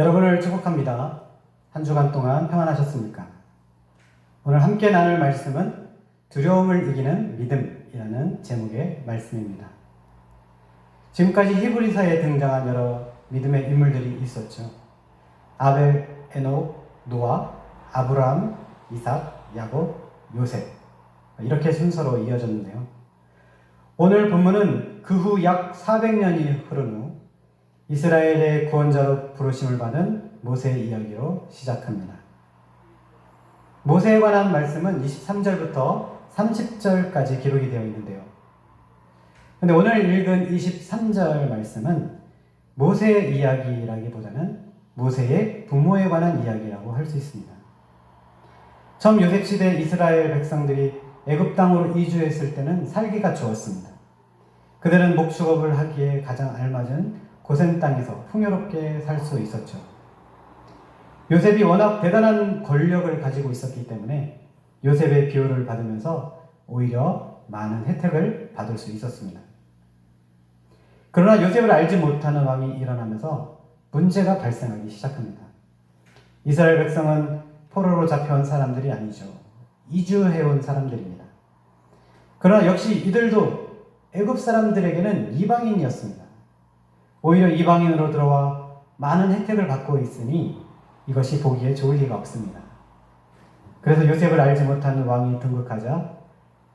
여러분을 축복합니다. 한 주간 동안 평안하셨습니까? 오늘 함께 나눌 말씀은 두려움을 이기는 믿음이라는 제목의 말씀입니다. 지금까지 히브리서에 등장한 여러 믿음의 인물들이 있었죠. 아벨, 에녹, 노아, 아브라함, 이삭, 야곱, 요셉 이렇게 순서로 이어졌는데요. 오늘 본문은 그 후 약 400년이 흐른 후 이스라엘의 구원자로 부르심을 받은 모세의 이야기로 시작합니다. 모세에 관한 말씀은 23절부터 30절까지 기록이 되어 있는데요. 근데 오늘 읽은 23절 말씀은 모세의 이야기라기보다는 모세의 부모에 관한 이야기라고 할 수 있습니다. 처음 요셉 시대 이스라엘 백성들이 애굽 땅으로 이주했을 때는 살기가 좋았습니다. 그들은 목축업을 하기에 가장 알맞은 고센 땅에서 풍요롭게 살 수 있었죠. 요셉이 워낙 대단한 권력을 가지고 있었기 때문에 요셉의 비호를 받으면서 오히려 많은 혜택을 받을 수 있었습니다. 그러나 요셉을 알지 못하는 왕이 일어나면서 문제가 발생하기 시작합니다. 이스라엘 백성은 포로로 잡혀온 사람들이 아니죠. 이주해온 사람들입니다. 그러나 역시 이들도 애굽 사람들에게는 이방인이었습니다. 오히려 이방인으로 들어와 많은 혜택을 받고 있으니 이것이 보기에 좋을 리가 없습니다. 그래서 요셉을 알지 못하는 왕이 등극하자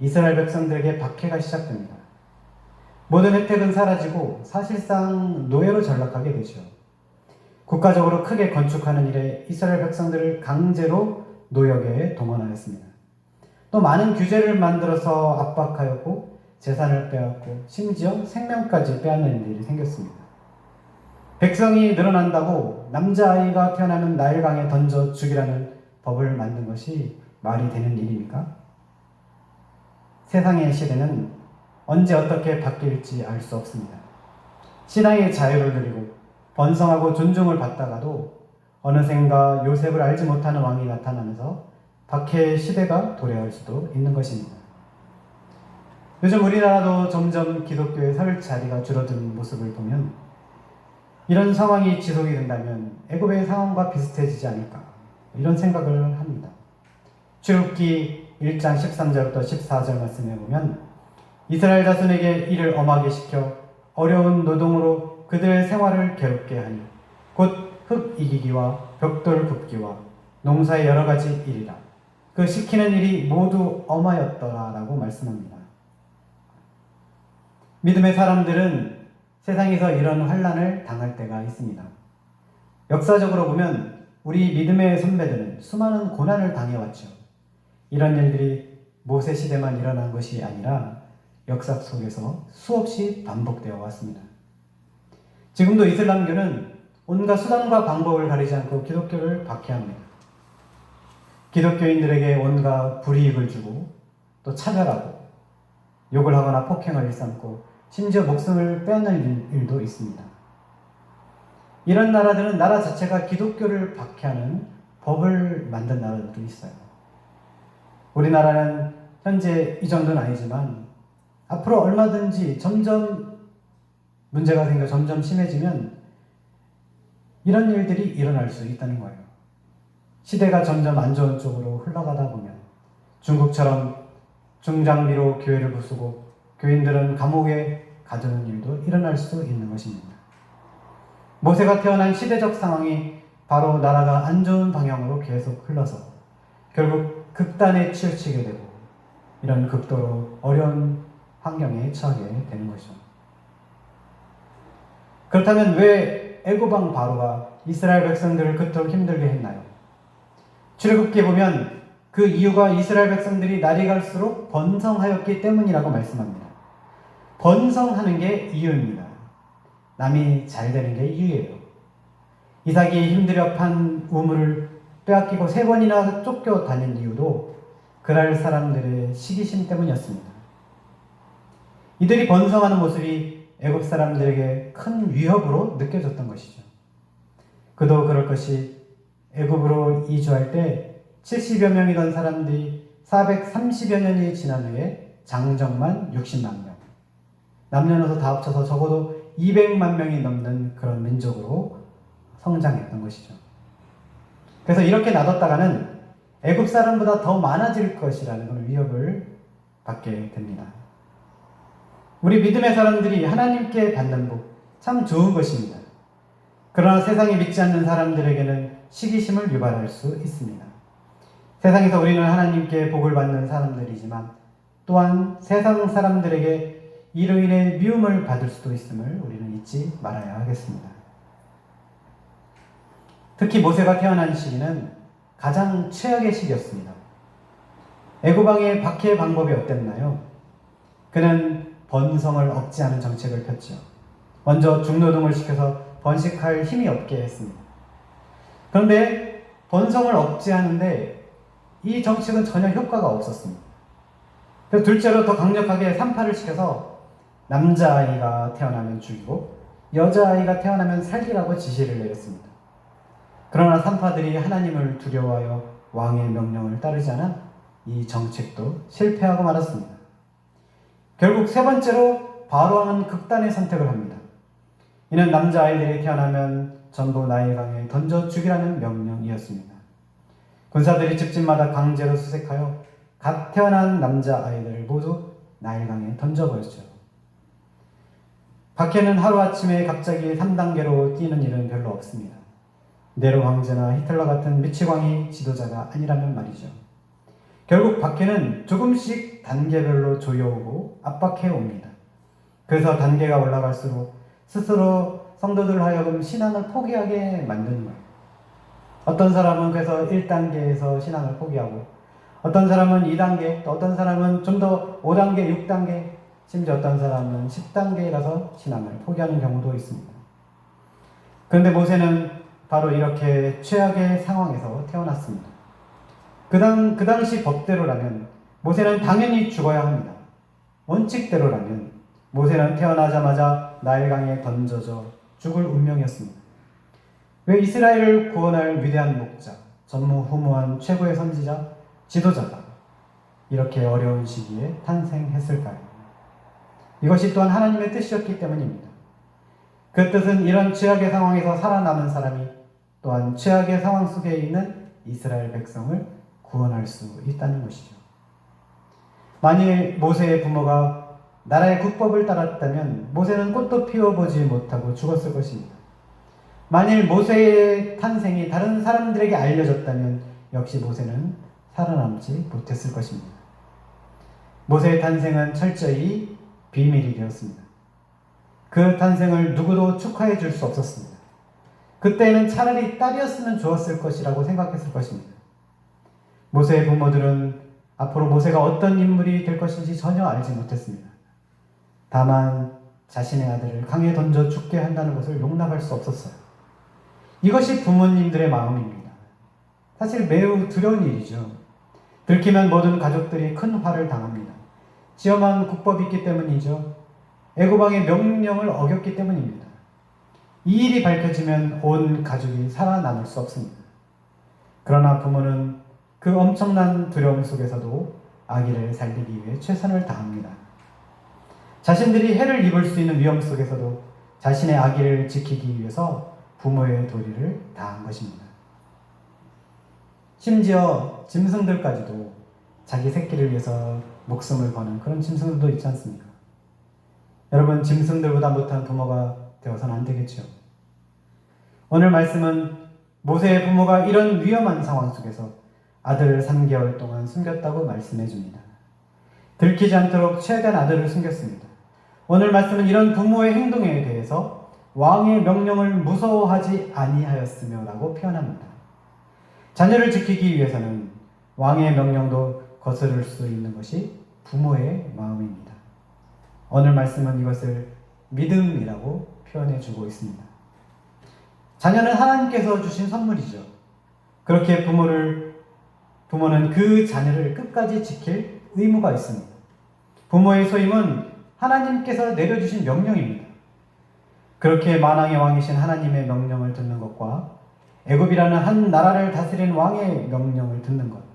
이스라엘 백성들에게 박해가 시작됩니다. 모든 혜택은 사라지고 사실상 노예로 전락하게 되죠. 국가적으로 크게 건축하는 일에 이스라엘 백성들을 강제로 노역에 동원하였습니다. 또 많은 규제를 만들어서 압박하였고 재산을 빼앗고 심지어 생명까지 빼앗는 일이 생겼습니다. 백성이 늘어난다고 남자아이가 태어나면 나일강에 던져 죽이라는 법을 만든 것이 말이 되는 일입니까? 세상의 시대는 언제 어떻게 바뀔지 알 수 없습니다. 신앙의 자유를 누리고 번성하고 존중을 받다가도 어느샌가 요셉을 알지 못하는 왕이 나타나면서 박해의 시대가 도래할 수도 있는 것입니다. 요즘 우리나라도 점점 기독교의 설 자리가 줄어드는 모습을 보면 이런 상황이 지속이 된다면 애굽의 상황과 비슷해지지 않을까 이런 생각을 합니다. 출애굽기 1장 13절부터 14절 말씀에 보면 이스라엘 자손에게 이를 엄하게 시켜 어려운 노동으로 그들의 생활을 괴롭게 하니 곧 흙 이기기와 벽돌 굽기와 농사의 여러 가지 일이라 그 시키는 일이 모두 엄하였더라라고 말씀합니다. 믿음의 사람들은 세상에서 이런 환란을 당할 때가 있습니다. 역사적으로 보면 우리 믿음의 선배들은 수많은 고난을 당해왔죠. 이런 일들이 모세 시대만 일어난 것이 아니라 역사 속에서 수없이 반복되어 왔습니다. 지금도 이슬람교는 온갖 수단과 방법을 가리지 않고 기독교를 박해합니다. 기독교인들에게 온갖 불이익을 주고 또 차별하고 욕을 하거나 폭행을 일삼고 심지어 목숨을 빼앗는 일도 있습니다. 이런 나라들은 나라 자체가 기독교를 박해하는 법을 만든 나라들도 있어요. 우리나라는 현재 이 정도는 아니지만 앞으로 얼마든지 점점 문제가 생겨 점점 심해지면 이런 일들이 일어날 수 있다는 거예요. 시대가 점점 안 좋은 쪽으로 흘러가다 보면 중국처럼 중장비로 교회를 부수고 교인들은 감옥에 가두는 일도 일어날 수 있는 것입니다. 모세가 태어난 시대적 상황이 바로 나라가 안 좋은 방향으로 계속 흘러서 결국 극단에 치우치게 되고 이런 극도로 어려운 환경에 처하게 되는 것이죠. 그렇다면 왜 애고방 바로가 이스라엘 백성들을 그토록 힘들게 했나요? 출애굽기에 보면 그 이유가 이스라엘 백성들이 날이 갈수록 번성하였기 때문이라고 말씀합니다. 번성하는 게 이유입니다. 남이 잘 되는 게 이유예요. 이삭이 힘들여 판 우물을 빼앗기고 세 번이나 쫓겨 다닌 이유도 그랄 사람들의 시기심 때문이었습니다. 이들이 번성하는 모습이 애굽 사람들에게 큰 위협으로 느껴졌던 것이죠. 그도 그럴 것이 애굽으로 이주할 때 70여 명이던 사람들이 430여 년이 지난 후에 장정만 60만 명. 남녀노소 다 합쳐서 적어도 200만 명이 넘는 그런 민족으로 성장했던 것이죠. 그래서 이렇게 놔뒀다가는 애굽 사람보다 더 많아질 것이라는 그런 위협을 받게 됩니다. 우리 믿음의 사람들이 하나님께 받는 복 참 좋은 것입니다. 그러나 세상에 믿지 않는 사람들에게는 시기심을 유발할 수 있습니다. 세상에서 우리는 하나님께 복을 받는 사람들이지만 또한 세상 사람들에게 이로 인해 미움을 받을 수도 있음을 우리는 잊지 말아야 하겠습니다. 특히 모세가 태어난 시기는 가장 최악의 시기였습니다. 애고방의 박해의 방법이 어땠나요? 그는 번성을 억제하는 정책을 폈죠. 먼저 중노동을 시켜서 번식할 힘이 없게 했습니다. 그런데 번성을 억제하는데 이 정책은 전혀 효과가 없었습니다. 둘째로 더 강력하게 산파를 시켜서 남자아이가 태어나면 죽이고 여자아이가 태어나면 살리라고 지시를 내렸습니다. 그러나 산파들이 하나님을 두려워하여 왕의 명령을 따르지 않아 이 정책도 실패하고 말았습니다. 결국 세 번째로 바로왕은 극단의 선택을 합니다. 이는 남자아이들이 태어나면 전부 나일강에 던져 죽이라는 명령이었습니다. 군사들이 집집마다 강제로 수색하여 갓 태어난 남자아이들을 모두 나일강에 던져버렸죠. 박해는 하루아침에 갑자기 3단계로 뛰는 일은 별로 없습니다. 네로 황제나 히틀러 같은 미치광이 지도자가 아니라면 말이죠. 결국 박해는 조금씩 단계별로 조여오고 압박해 옵니다. 그래서 단계가 올라갈수록 스스로 성도들 하여금 신앙을 포기하게 만드는 거예요. 어떤 사람은 그래서 1단계에서 신앙을 포기하고 어떤 사람은 2단계, 또 어떤 사람은 좀 더 5단계, 6단계, 심지어 어떤 사람은 10단계에 가서 신앙을 포기하는 경우도 있습니다. 그런데 모세는 바로 이렇게 최악의 상황에서 태어났습니다. 그, 당, 그 당시 법대로라면 모세는 당연히 죽어야 합니다. 원칙대로라면 모세는 태어나자마자 나일강에 던져져 죽을 운명이었습니다. 왜 이스라엘을 구원할 위대한 목자, 전무후무한 최고의 선지자, 지도자가 이렇게 어려운 시기에 탄생했을까요? 이것이 또한 하나님의 뜻이었기 때문입니다. 그 뜻은 이런 최악의 상황에서 살아남은 사람이 또한 최악의 상황 속에 있는 이스라엘 백성을 구원할 수 있다는 것이죠. 만일 모세의 부모가 나라의 국법을 따랐다면 모세는 꽃도 피워보지 못하고 죽었을 것입니다. 만일 모세의 탄생이 다른 사람들에게 알려졌다면 역시 모세는 살아남지 못했을 것입니다. 모세의 탄생은 철저히 비밀이 되었습니다. 그 탄생을 누구도 축하해 줄 수 없었습니다. 그때는 차라리 딸이었으면 좋았을 것이라고 생각했을 것입니다. 모세의 부모들은 앞으로 모세가 어떤 인물이 될 것인지 전혀 알지 못했습니다. 다만 자신의 아들을 강에 던져 죽게 한다는 것을 용납할 수 없었어요. 이것이 부모님들의 마음입니다. 사실 매우 두려운 일이죠. 들키면 모든 가족들이 큰 화를 당합니다. 지엄한 국법이 있기 때문이죠. 애고방의 명령을 어겼기 때문입니다. 이 일이 밝혀지면 온 가족이 살아남을 수 없습니다. 그러나 부모는 그 엄청난 두려움 속에서도 아기를 살리기 위해 최선을 다합니다. 자신들이 해를 입을 수 있는 위험 속에서도 자신의 아기를 지키기 위해서 부모의 도리를 다한 것입니다. 심지어 짐승들까지도 자기 새끼를 위해서 목숨을 거는 그런 짐승들도 있지 않습니까? 여러분, 짐승들보다 못한 부모가 되어서는 안 되겠죠. 오늘 말씀은 모세의 부모가 이런 위험한 상황 속에서 아들을 3개월 동안 숨겼다고 말씀해 줍니다. 들키지 않도록 최대한 아들을 숨겼습니다. 오늘 말씀은 이런 부모의 행동에 대해서 왕의 명령을 무서워하지 아니하였으며라고 표현합니다. 자녀를 지키기 위해서는 왕의 명령도 거스를 수 있는 것이 부모의 마음입니다. 오늘 말씀은 이것을 믿음이라고 표현해 주고 있습니다. 자녀는 하나님께서 주신 선물이죠. 그렇게 부모를, 부모는 그 자녀를 끝까지 지킬 의무가 있습니다. 부모의 소임은 하나님께서 내려주신 명령입니다. 그렇게 만왕의 왕이신 하나님의 명령을 듣는 것과 애굽이라는 한 나라를 다스리는 왕의 명령을 듣는 것,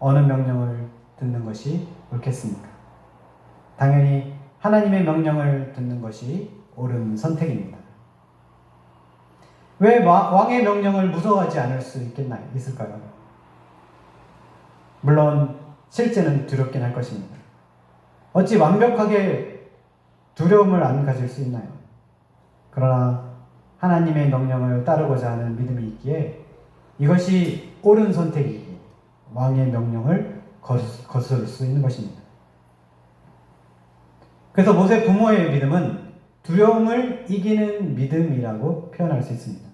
어느 명령을 듣는 것이 옳겠습니까? 당연히 하나님의 명령을 듣는 것이 옳은 선택입니다. 왜 마- 왕의 명령을 무서워하지 않을 수 있겠나요? 있을까요? 물론 실제는 두렵긴 할 것입니다. 어찌 완벽하게 두려움을 안 가질 수 있나요? 그러나 하나님의 명령을 따르고자 하는 믿음이 있기에 이것이 옳은 선택이고 왕의 명령을 거스- 거스를 수 있는 것입니다. 그래서 모세 부모의 믿음은 두려움을 이기는 믿음이라고 표현할 수 있습니다.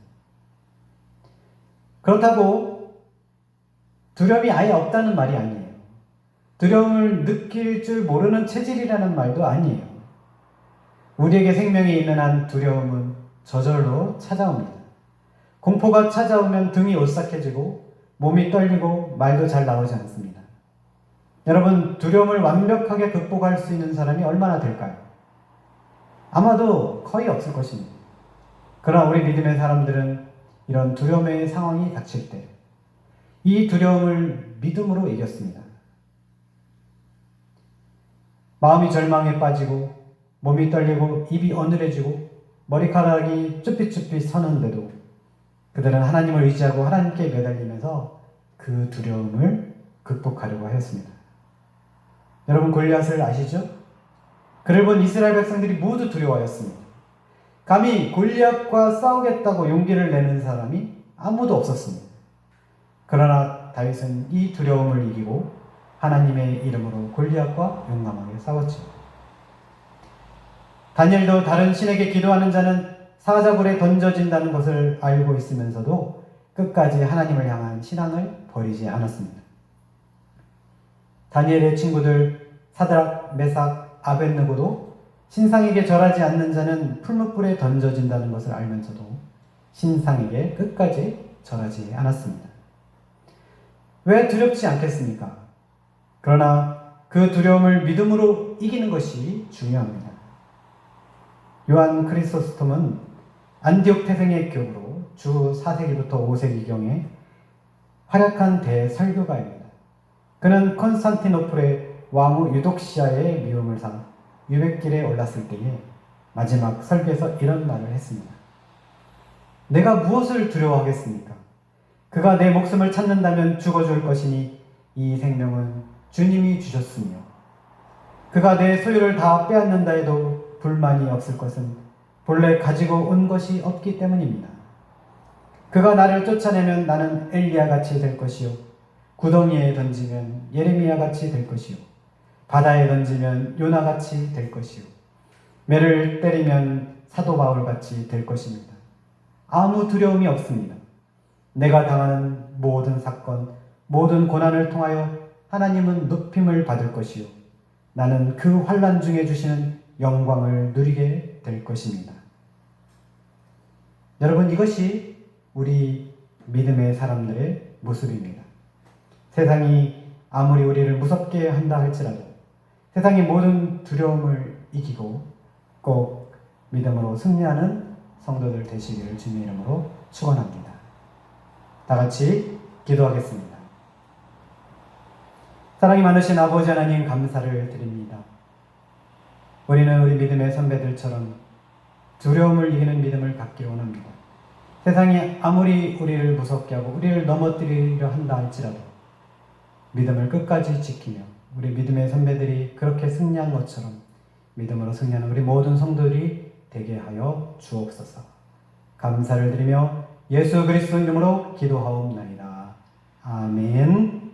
그렇다고 두려움이 아예 없다는 말이 아니에요. 두려움을 느낄 줄 모르는 체질이라는 말도 아니에요. 우리에게 생명이 있는 한 두려움은 저절로 찾아옵니다. 공포가 찾아오면 등이 오싹해지고 몸이 떨리고 말도 잘 나오지 않습니다. 여러분, 두려움을 완벽하게 극복할 수 있는 사람이 얼마나 될까요? 아마도 거의 없을 것입니다. 그러나 우리 믿음의 사람들은 이런 두려움의 상황이 닥칠 때, 이 두려움을 믿음으로 이겼습니다. 마음이 절망에 빠지고, 몸이 떨리고, 입이 어눌해지고, 머리카락이 쭈삣쭈삣 서는데도 그들은 하나님을 의지하고 하나님께 매달리면서 그 두려움을 극복하려고 하였습니다. 여러분 골리앗을 아시죠? 그를 본 이스라엘 백성들이 모두 두려워하였습니다. 감히 골리앗과 싸우겠다고 용기를 내는 사람이 아무도 없었습니다. 그러나 다윗은 이 두려움을 이기고 하나님의 이름으로 골리앗과 용감하게 싸웠죠. 다니엘도 다른 신에게 기도하는 자는 사자굴에 던져진다는 것을 알고 있으면서도 끝까지 하나님을 향한 신앙을 버리지 않았습니다. 다니엘의 친구들 사드락, 메삭, 아벤느고도 신상에게 절하지 않는 자는 풀무불에 던져진다는 것을 알면서도 신상에게 끝까지 절하지 않았습니다. 왜 두렵지 않겠습니까? 그러나 그 두려움을 믿음으로 이기는 것이 중요합니다. 요한 크리소스톰은 안디옥 태생의 교부로 주 4세기부터 5세기경에 활약한 대설교가입니다. 그는 콘스탄티노플의 왕후 유독시아의 미움을 사 유백길에 올랐을 때에 마지막 설교에서 이런 말을 했습니다. 내가 무엇을 두려워하겠습니까? 그가 내 목숨을 찾는다면 죽어줄 것이니 이 생명은 주님이 주셨으며 그가 내 소유를 다 빼앗는다 해도 불만이 없을 것은 본래 가지고 온 것이 없기 때문입니다. 그가 나를 쫓아내면 나는 엘리야 같이 될 것이요 구덩이에 던지면 예레미야 같이 될 것이요 바다에 던지면 요나 같이 될 것이요 매를 때리면 사도 바울 같이 될 것입니다. 아무 두려움이 없습니다. 내가 당하는 모든 사건, 모든 고난을 통하여 하나님은 높임을 받을 것이요 나는 그 환란 중에 주시는 영광을 누리게 될 것입니다. 여러분 이것이 우리 믿음의 사람들의 모습입니다. 세상이 아무리 우리를 무섭게 한다 할지라도 세상의 모든 두려움을 이기고 꼭 믿음으로 승리하는 성도들 되시기를 주님의 이름으로 축원합니다. 다 같이 기도하겠습니다. 사랑이 많으신 아버지 하나님 감사를 드립니다. 우리는 우리 믿음의 선배들처럼 두려움을 이기는 믿음을 갖기를 원합니다. 세상이 아무리 우리를 무섭게 하고 우리를 넘어뜨리려 한다 할지라도 믿음을 끝까지 지키며 우리 믿음의 선배들이 그렇게 승리한 것처럼 믿음으로 승리하는 우리 모든 성도들이 되게 하여 주옵소서. 감사를 드리며 예수 그리스도 이름으로 기도하옵나이다. 아멘.